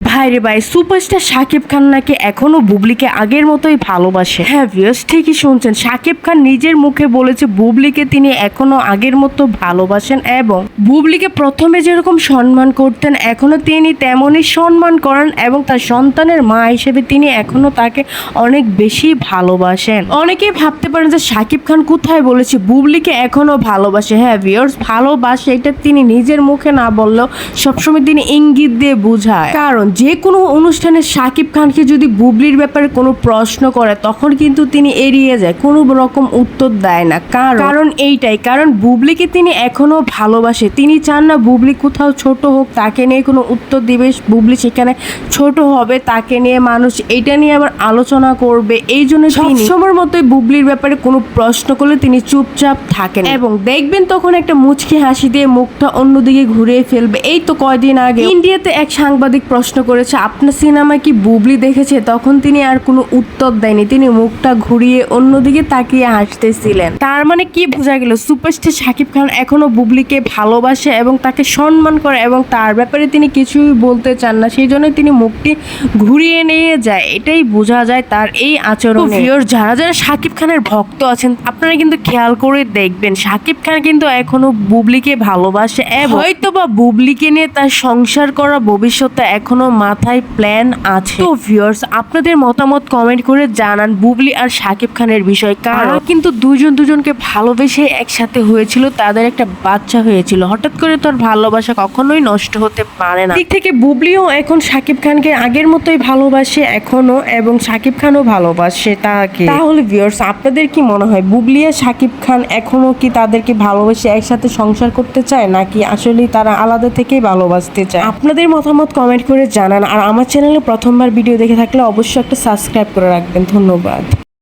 ভাই রে ভাই সুপারস্টার শাকিব খান নাকি এখনও বুবলিকে আগের মতোই ভালোবাসে? হ্যাঁ ভিউস ঠিকই শুনছেন। শাকিব খান নিজের মুখে বলেছে বুবলিকে তিনি এখনও আগের মতো ভালোবাসেন এবং বুবলিকে প্রথমে যেরকম সম্মান করতেন, এখনও তিনি তেমনই সম্মান করেন এবং তার সন্তানের মা হিসেবে তিনি এখনও তাকে অনেক বেশি ভালোবাসেন। অনেকেই ভাবতে পারেন যে শাকিব খান কোথায় বলেছে বুবলিকে এখনও ভালোবাসে। হ্যাঁ ভিউয়ার্স ভালোবাসে, এটা তিনি নিজের মুখে না বললেও সবসময় তিনি ইঙ্গিত দিয়ে বোঝায়। কারণ যে কোনো অনুষ্ঠানে শাকিব খানকে যদি বুবলির ব্যাপারে কোনো প্রশ্ন করে তখন কিন্তু তিনি এড়িয়ে যায়। কোনো রকম উত্তর দেয় না। কারণ কারণ এইটাই। কারণ বুবলিকে তিনি এখনও ভালোবাসে। তিনি চান না বুবলি কোথাও ছোট হোক তাকে নিয়ে কোনো উত্তর দিবে। বুবলি সেখানে ছোট হবে তাকে নিয়ে মানুষ এটা নিয়ে আবার আলোচনা করবে। এই জন্য সবসময়ের মতোই বুবলির ব্যাপারে কোনো প্রশ্ন করলে তিনি চুপচাপ থাকেন। এবং দেখবেন তখন একটা মুচকি হাসি দিয়ে মুখটা অন্যদিকে ঘুরিয়ে ফেলবে। এই তো কয়দিন আগে ইন্ডিয়াতে এক সাংবাদিক প্রশ্ন করেছে। আপনার সিনেমায় কি বুবলি দেখেছে? তখন তিনি আর কোনো উত্তর দেয়নি। তিনি মুখটা ঘুরিয়ে অন্যদিকে তাকিয়ে হাসতেছিলেন। তার মানে কি বোঝা গেল? সুপারস্টার শাকিব খান এখনও বুবলিকে ভালোবাসে এবং তাকে সম্মান করে এবং তার ব্যাপারে তিনি কিছুই বলতে চান না। সেই জন্য তিনি মুখটি ঘুরিয়ে নিয়ে যায়। এটাই বোঝা যায় তার এই আচরণ। যারা যারা শাকিব খানের ভক্ত আছেন আপনারা কিন্তু খেয়াল করে দেখবেন শাকিব খান কিন্তু এখনও বুবলিকে ভালোবাসে হয়তো বা বুবলিকে নিয়ে তার সংসার করা ভবিষ্যতে এখনও মাথায় প্ল্যান আছে। তো ভিউয়ার্স আপনাদের মতামত কমেন্ট করে জানান বুবলি আর শাকিব খানের বিষয়। কারণ কিন্তু দুজন দুজনকে ভালোবেসে একসাথে হয়েছিল তাদের একটা বাচ্চা হয়েছিল। হঠাৎ করে তোর ভালোবাসা কখনোই নষ্ট হতে পারে না। দিক থেকে বুবলিও এখন শাকিব খানকে আগের মতোই ভালোবাসে এখনও এবং শাকিব খানও ভালোবাসে তাকে। তাহলে ভিউয়ার্স আপনাদের কি মনে হয় বুবলি আর শাকিব খান এখনও কি তাদেরকে ভালোবেসে একসাথে সংসার করতে চায় নাকি আসলে তারা আলাদা থেকেই ভালোবাসতে চায়? আপনাদের মতামত কমেন্ট করে জানান। আর আমার চ্যানেলে প্রথমবার ভিডিও দেখে থাকলে অবশ্যই একটা সাবস্ক্রাইব করে রাখবেন। ধন্যবাদ।